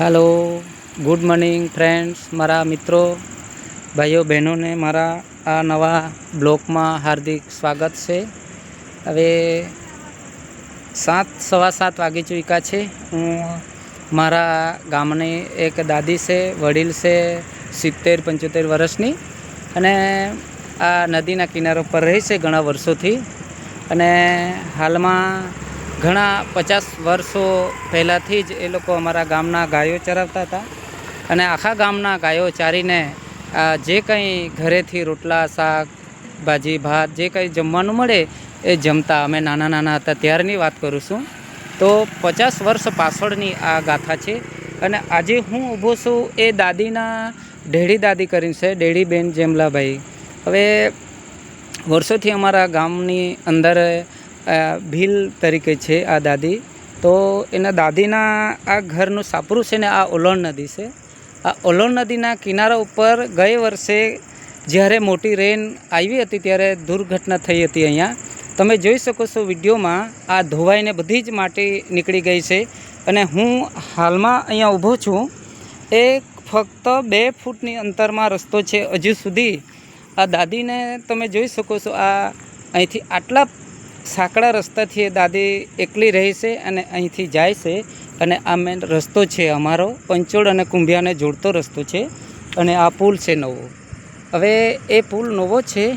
Hello good morning friends મારા મિત્રો, ભાઈઓ, બહેનોને મારા આ નવા બ્લોકમાં હાર્દિક સ્વાગત છે. હવે સાત, સવા સાત વાગી ચૂક્યા છે. હું મારા ગામની એક દાદી છે, વડીલ છે, સિત્તેર, પંચોતેર વર્ષની. અને આ નદીના કિનારો પર રહી છે ઘણા વર્ષોથી. અને હાલમાં ઘણા પચાસ વર્ષો પહેલાંથી જ એ લોકો અમારા ગામના ગાયો ચરાવતા હતા. અને આખા ગામના ગાયો ચારીને જે કંઈ ઘરેથી રોટલા, શાક, ભાજી, ભાત જે કંઈ જમવાનું મળે એ જમતા. અમે નાના નાના હતા ત્યારની વાત કરું છું. તો પચાસ વર્ષ પાછળની આ ગાથા છે. અને આજે હું ઊભો છું એ દાદીના ઢેડી દાદી કરીને છે ઢેડી બેન જેમલાભાઈ. હવે વર્ષોથી અમારા ગામની અંદર ભીલ તરીકે છે આ દાદી. તો એના દાદીના આ ઘરનું સાપરું છે ને આ ઓલોણ નદી છે. આ ઓલોણ નદીના કિનારા ઉપર ગયે વર્ષે જ્યારે મોટી રેન આવી હતી ત્યારે દુર્ઘટના થઈ હતી અહીંયા. તમે જોઈ શકો છો વિડીયોમાં આ ધોવાઈને બધી જ માટી નીકળી ગઈ છે. અને હું હાલમાં અહીંયા ઊભો છું. એ ફક્ત બે ફૂટની અંતરમાં રસ્તો છે. હજુ સુધી આ દાદીને તમે જોઈ શકો છો આ અહીંથી આટલા સાંકડા રસ્તાથી એ દાદી એકલી રહે છે અને અહીંથી જાય છે. અને આ મેન રસ્તો છે અમારો. પંચોળ અને કુંભિયાને જોડતો રસ્તો છે. અને આ પુલ છે નવો. હવે એ પુલ નવો છે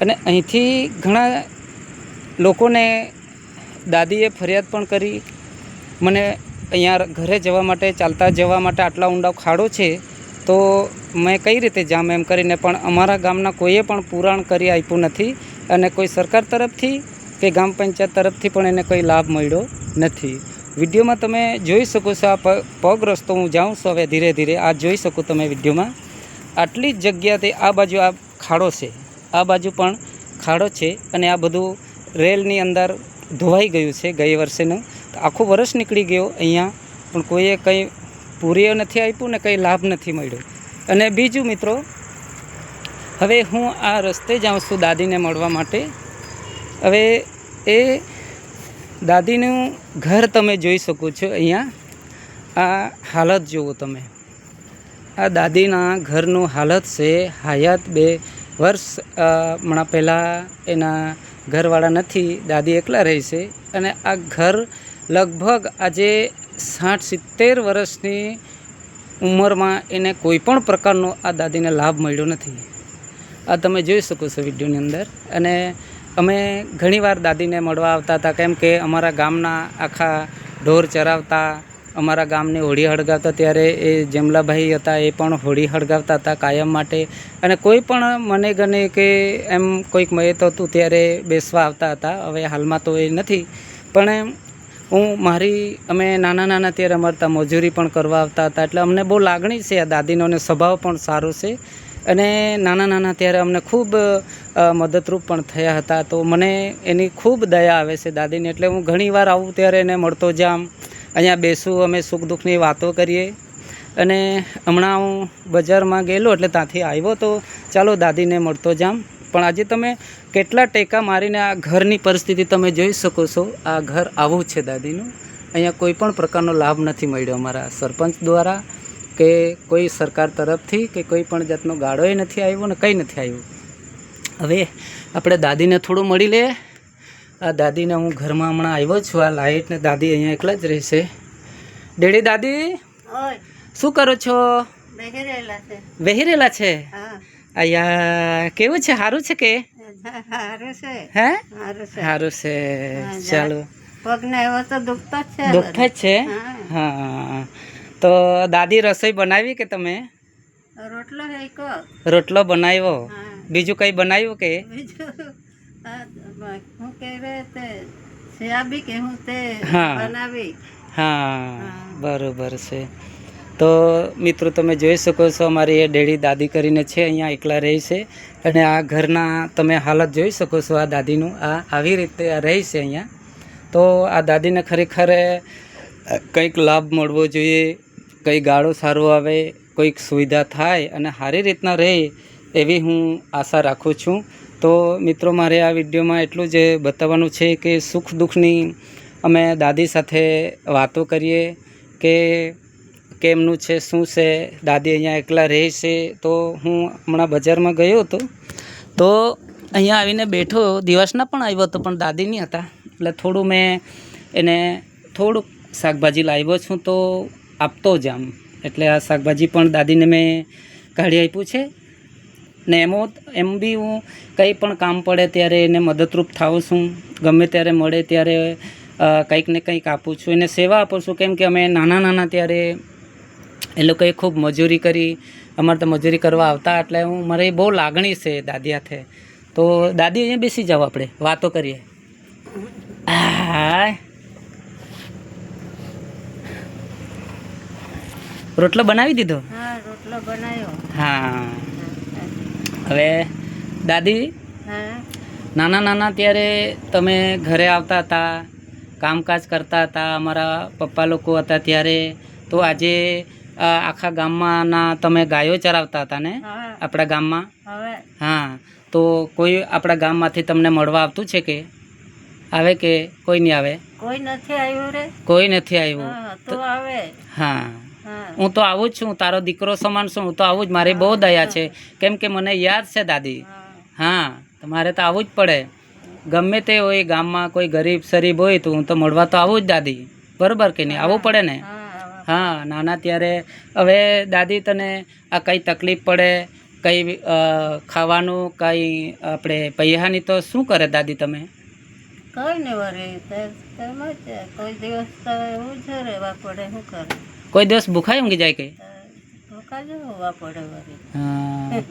અને અહીંથી ઘણા લોકોને દાદીએ ફરિયાદ પણ કરી. મને અહીંયા ઘરે જવા માટે, ચાલતા જવા માટે આટલા ઊંડા ખાડો છે. તો મેં કઈ રીતે જામ એમ કરીને પણ અમારા ગામના કોઈએ પણ પુરાણ કરી આપ્યું નથી. અને કોઈ સરકાર તરફથી કે ગ્રામ પંચાયત તરફથી પણ એને કોઈ લાભ મળ્યો નથી. વિડીયોમાં તમે જોઈ શકો છો આ પગ રસ્તો હું જાઉં છું હવે ધીરે ધીરે. આ જોઈ શકો તમે વિડીયોમાં. આટલી જ જગ્યાથી આ બાજુ આ ખાડો છે. આ બાજુ પણ ખાડો છે અને આ બધું રેલની અંદર ધોવાઈ ગયું છે ગઈ વર્ષેનું. આખું વર્ષ નીકળી ગયો અહીંયા. પણ કોઈએ કંઈ પૂરીઓ નથી આપ્યું ને કંઈ લાભ નથી મળ્યો. અને બીજું મિત્રો, હવે હું આ રસ્તે જાઉં છું દાદીને મળવા માટે. હવે એ દાદીનું ઘર તમે જોઈ શકો છો અહીંયા. આ હાલત જુઓ તમે. આ દાદીના ઘરનું હાલત છે હયાત બે વર્ષ હમણાં પહેલાં એના ઘરવાળા નથી, દાદી એકલા રહે છે. અને આ ઘર લગભગ આજે સાઠ સિત્તેર વર્ષની ઉંમરમાં એને કોઈ પણ પ્રકારનો આ દાદીને લાભ મળ્યો નથી. આ તમે જોઈ શકો છો વિડીયોની અંદર. અને અમે ઘણીવાર દાદીને મળવા આવતા હતા, કેમ કે અમારા ગામના આખા ઢોર ચરાવતા, અમારા ગામની હોળી હળગાવતા, ત્યારે એ જેમલાભાઈ હતા એ પણ હોળી હળગાવતા હતા કાયમ માટે. અને કોઈ પણ મને ગને કે એમ કોઈક મયત હતું ત્યારે બેસવા આવતા હતા, હવે હાલમાં તો એ નથી. પણ હું, મારી, અમે નાના નાના ત્યારે અમારતા મજૂરી પણ કરવા આવતા હતા, એટલે અમને બહુ લાગણી છે આ દાદીનો અને સ્વભાવ પણ સારો છે. અને નાના નાના ત્યારે અમને ખૂબ મદદરૂપ પણ થયા હતા. તો મને એની ખૂબ દયા આવે છે દાદીને. એટલે હું ઘણીવાર આવું ત્યારે એને મળતો જામ. અહીંયા બેસું, અમે સુખ દુઃખની વાતો કરીએ. અને હમણાં હું બજારમાં ગયેલો, એટલે ત્યાંથી આવ્યો. તો ચાલો દાદીને મળતો જામ. પણ આજે તમે કેટલા ટેકા મારીને આ ઘરની પરિસ્થિતિ તમે જોઈ શકો છો. આ ઘર આવું છે દાદીનું. અહીંયા કોઈ પણ પ્રકારનો લાભ નથી મળ્યો અમારા સરપંચ દ્વારા. કે કોઈ સરકાર તરફથી કે કોઈ પણ જાતનો ગાળોય નથી આવ્યો ને કંઈ નથી આવ્યું. હવે આપણે દાદીને થોડું મળી લે. આ દાદીને હું ઘરમાં હમણાં આવ્યો છું. આ લાઇટ ને દાદી અહીંયા એકલા જ રહેશે. ડેડી દાદી શું કરો છો? વહેરેલા છે. અહીંયા કેવું છે? સારું છે કે? હારું છે. હે? સારું છે. ચાલો. પગને એવો તો દુખતો જ છે દુઃખ જ છે? હા. તો દાદી રસોઈ બનાવી કે તમે? રોટલો રોટલો બનાવ્યો. બીજું કંઈ બનાવ્યું કે? હું કે તે સિયાબી કે હું તે. બનાવી. હા બરોબર છે. તો મિત્રો તમે જોઈ શકો છો અમારી એ ડેડી દાદી કરીને છે અહીંયા એકલા રહે છે. અને આ ઘરના તમે હાલત જોઈ શકો છો આ દાદીનું. આ આવી રીતે રહે છે અહીંયા. તો આ દાદીને ખરેખર કંઈક લાભ મળવો જોઈએ. કંઈ ગાળો સારો આવે, કોઈક સુવિધા થાય અને સારી રીતના રહે એવી હું આશા રાખું છું. તો મિત્રો, મારે આ વિડીયોમાં એટલું જ બતાવવાનું છે કે સુખ દુઃખની અમે દાદી સાથે વાતો કરીએ કે કેમનું છે, શું છે, દાદી અહીંયા એકલા રહે છે. તો હું હમણાં બજારમાં ગયો હતો. તો અહીંયા આવીને બેઠો, દિવસના પણ આવ્યો હતો, પણ દાદી નહીં હતા. એટલે થોડું મેં એને થોડુંક શાકભાજી લાવ્યો છું. તો આપતો જ આમ. એટલે આ શાકભાજી પણ દાદીને મેં કાઢી આપ્યું છે. ને એમાં એમ બી હું કંઈ પણ કામ પડે ત્યારે એને મદદરૂપ થાઉં છું. ગમે ત્યારે મળે ત્યારે કંઈક ને કંઈક આપું છું. એને સેવા આપું છું. કેમ કે અમે નાના નાના ત્યારે એ લોકોએ ખૂબ મજૂરી કરી. અમારે તો મજૂરી કરવા આવતા. એટલે હું, મારે બહુ લાગણી છે દાદી હાથે. તો દાદી અહીંયા બેસી જાઓ આપણે. વાતો કરીએ. હાય. રોટલો બનાવી દીધો? હા રોટલો બનાવ્યો. હા. હવે દાદી? નાના નાના ત્યારે તમે ઘરે આવતા હતા કામકાજ કરતા હતા અમારા પપ્પા લોકો હતા ત્યારે તો આજે આખા ગામમાંના તમે ગાયો ચરાવતા હતા ને? આપણા ગામમાં? હા. તો કોઈ આપણા ગામમાંથી તમને મળવા આવતું છે કે? આવે કે કોઈ નહીં આવે? કોઈ નથી આવ્યું રે? કોઈ નથી આવ્યું. તો આવે. હા. હા. તો આવું જ છું તારો દીકરો સમાન છું હું તો આવું જ મારી બહુ દયા છે. કેમ કે મને યાદ છે દાદી. હા. તમારે તો આવવું જ પડે. ગમે તે હોય ગામમાં કોઈ ગરીબ શરીબ હોય તો હું તો મળવા તો આવું જ દાદી. બરોબર કે નહીં? આવવું પડે ને? હા નાના ત્યારે હવે દાદી તને આ કંઈ તકલીફ પડે? કંઈ ખાવાનું કંઈ આપણે પૈસાની તો શું કરે દાદી તમે? કઈ ને વળી તે- તેમ જ છે. કોઈ દિવસ તો એવું જ રહેવા પડે શું કરે? કોઈ દિવસ ભૂખાઈ ઊંઘી જાય કે?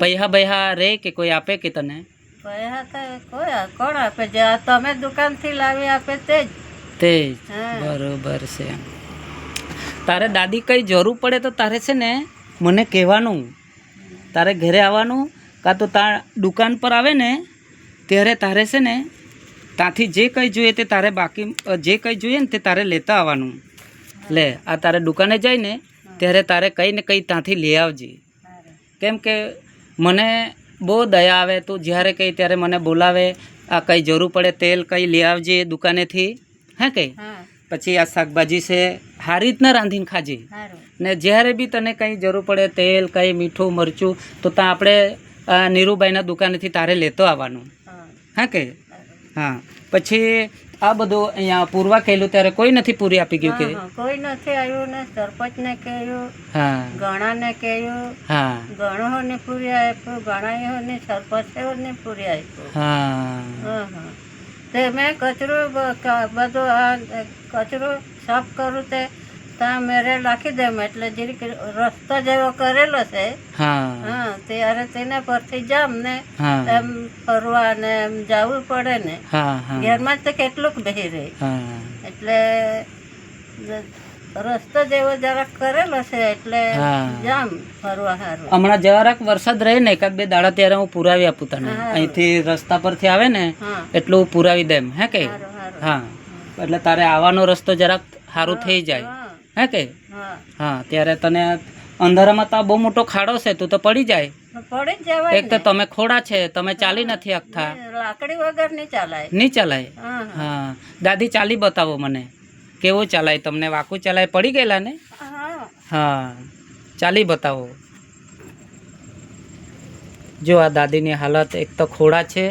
પૈસા બૈહા રે કે કોઈ આપે કે તને? કોણ આપે? જે તમે દુકાનથી લાવી આપે તે જ. તે જ બરોબર છે. તારે દાદી કંઈ જરૂર પડે તો તારે છે ને મને કહેવાનું. તારે ઘરે આવવાનું કાં તો તાર દુકાન પર આવે ને ત્યારે તારે છે ને ત્યાંથી જે કંઈ જોઈએ તે તારે બાકી જે કંઈ જોઈએ ને તે તારે લેતા આવવાનું. લે આ તારે દુકાને જઈને ત્યારે તારે કંઈ ને કંઈ ત્યાંથી લઈ આવજે. કેમ કે મને બહુ દયા આવે તું જ્યારે કંઈ ત્યારે મને બોલાવે આ કંઈ જરૂર પડે તેલ કંઈ લઈ આવજે દુકાનેથી. હે કંઈ? પછી આ શાકભાજી છે સારી રીતના રાંધીને ખાજે. ને જ્યારે બી તને કંઈ જરૂર પડે તેલ કંઈ મીઠું મરચું તો ત્યાં આપણે આ નીરુભાઈના દુકાનેથી તારે લેતો આવવાનું. હા. કે હા. પછી આ બધું અહીંયા પૂરવા કહેલું ત્યારે કોઈ નથી પૂરી આપી ગયું કે. કોઈ નથી આવ્યું ને સરપંચને કહ્યું હા. ગણાને કહ્યું હા. ગણોને પૂરી આપ્યું ગણાઓને સરપંચોને પૂરી આપ્યું. હા. તે મેં કચરો બધો આ કચરો સાફ કરું તે ત્યાં મેરે રાખી દેમ એટલે જરીક રસ્તો જેવો કરેલો છે. હા. ત્યારે તેના પરથી જામ ને એમ ફરવા ને એમ જવું પડે ને. ઘરમાં તો કેટલુંક બેહી રહે એટલે રસ્તો જેવો જરાક કરેલો છે એટલે જામ ફરવા હારું હમણાં જરાક વરસાદ રહે ને એકાદ બે દાડા ત્યારે હું પુરાવી આપું તને. અહીંથી રસ્તા પરથી આવે ને એટલું હું પુરાવી દેમ હે કે? હા. એટલે તારે આવવાનો રસ્તો જરાક સારું થઈ જાય. હા કે? હા. ત્યારે તને અંધારામાં તો બહુ મોટો ખાડો છે તું તો પડી જાય. પડી જવાય એક તો તમે ખોડા છે તમે ચાલી નથી શકતા લાકડી વગર નહીં ચાલાય. નહીં ચલાય? હા દાદી ચાલી બતાવો મને. કેવું ચલાય તમને? વાકું ચલાય? પડી ગયેલા ને? હા. હા. ચાલી બતાવો. જો આ દાદીની હાલત એક તો ખોડા છે.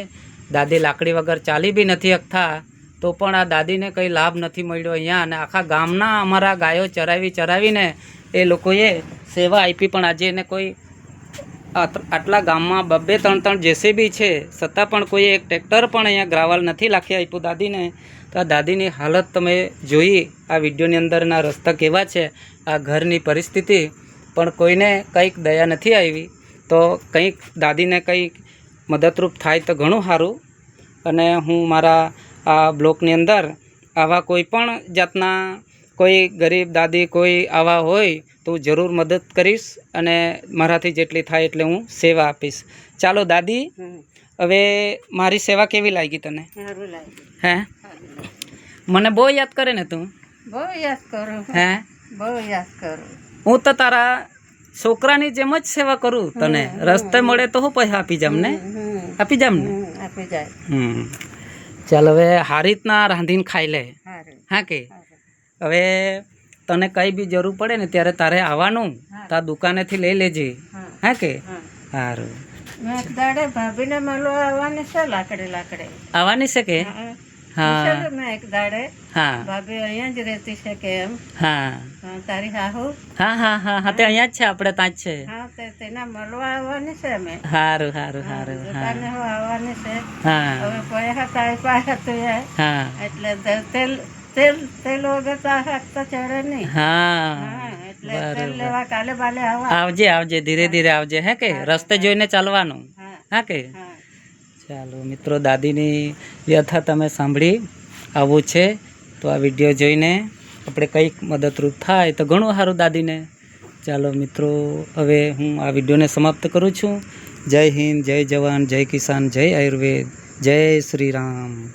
દાદી લાકડી વગર ચાલી બી નથી શકતા તો પણ આ દાદીને કંઈ લાભ નથી મળ્યો અહીંયા અને આખા ગામના અમારા ગાયો ચરાવી ચરાવીને એ લોકોએ સેવા આપી. પણ આજે એને કોઈ આટ- આટલા ગામમાં બબ્બે ત્રણ ત્રણ જેસીબી છે, છતાં પણ કોઈ એક ટ્રેક્ટર પણ અહીંયા ગ્રાવલ નથી લાખી આપ્યું દાદીને. તો આ દાદીની હાલત તમે જોઈ, આ વિડીયોની અંદરના રસ્તા કેવા છે, આ ઘરની પરિસ્થિતિ. પણ કોઈને કંઈક દયા નથી આવી, તો કંઈક દાદીને કંઈક મદદરૂપ થાય તો ઘણું સારું. અને હું મારા આ બ્લોકની અંદર આવા કોઈ પણ જાતના કોઈ ગરીબ દાદી કોઈ આવા હોય તો હું જરૂર મદદ કરીશ અને મારાથી જેટલી થાય એટલે હું સેવા આપીશ. ચાલો દાદી હવે મારી સેવા કેવી લાગી તને? હે? મને બહુ યાદ કરે ને તું. બહુ યાદ કરું. હે? બહુ યાદ કરું. હું તો તારા છોકરાની જેમ જ સેવા કરું તને. રસ્તે મળે તો હું પૈસા આપી જામ ને? આપી જામ ને? આપી જાય. હમ. ચાલ હવે સારી રીતના રાંધીને ખાઈ લે. હા કે? હવે તને કઈ બી જરૂર પડે ને ત્યારે તારે આવવાનું તાર દુકાનેથી લઈ લેજે. હા. હા કે? સારું દાડે ભાભીને મળવા આવવાની છે લાકડે લાકડે. આવવાની છે કે? હા. એક દાડે હા. ભાભી અહીંયા જ રહેતી છે કે એમ. હા. હા, તારી હાહુ? હા હા હા હા તે અહીંયા જ છે આપણે ત્યાં જ છે. હા તે તેના મળવા આવવાની છે મેં સારું સારું સારું હા દુકાને હું. આવવાની છે. હા. હવે પૈસા તારી પાસે હતું હા. એટલે ત- તેલ તેલ તેલ વગર તો આ ચડે નહીં. હા. એટલે તેલ લેવા કાલે બાલે આવજે આવજે ધીરે ધીરે આવજે હે કે? રસ્તે જોઈને ચાલવાનું. હા. હા કે? હા. ચાલો, મિત્રો, દાદીની વ્યથા તમે સાંભળી, આવું છે. તો આ વીડિયો જોઈને આપણે કંઈક મદદરૂપ થાય તો ઘણું સારું દાદીને. ચાલો, મિત્રો, હવે હું આ વિડીયોને સમાપ્ત કરું છું. જય હિન્દ, જય જવાન, જય કિસાન, જય આયુર્વેદ, જય શ્રી રામ.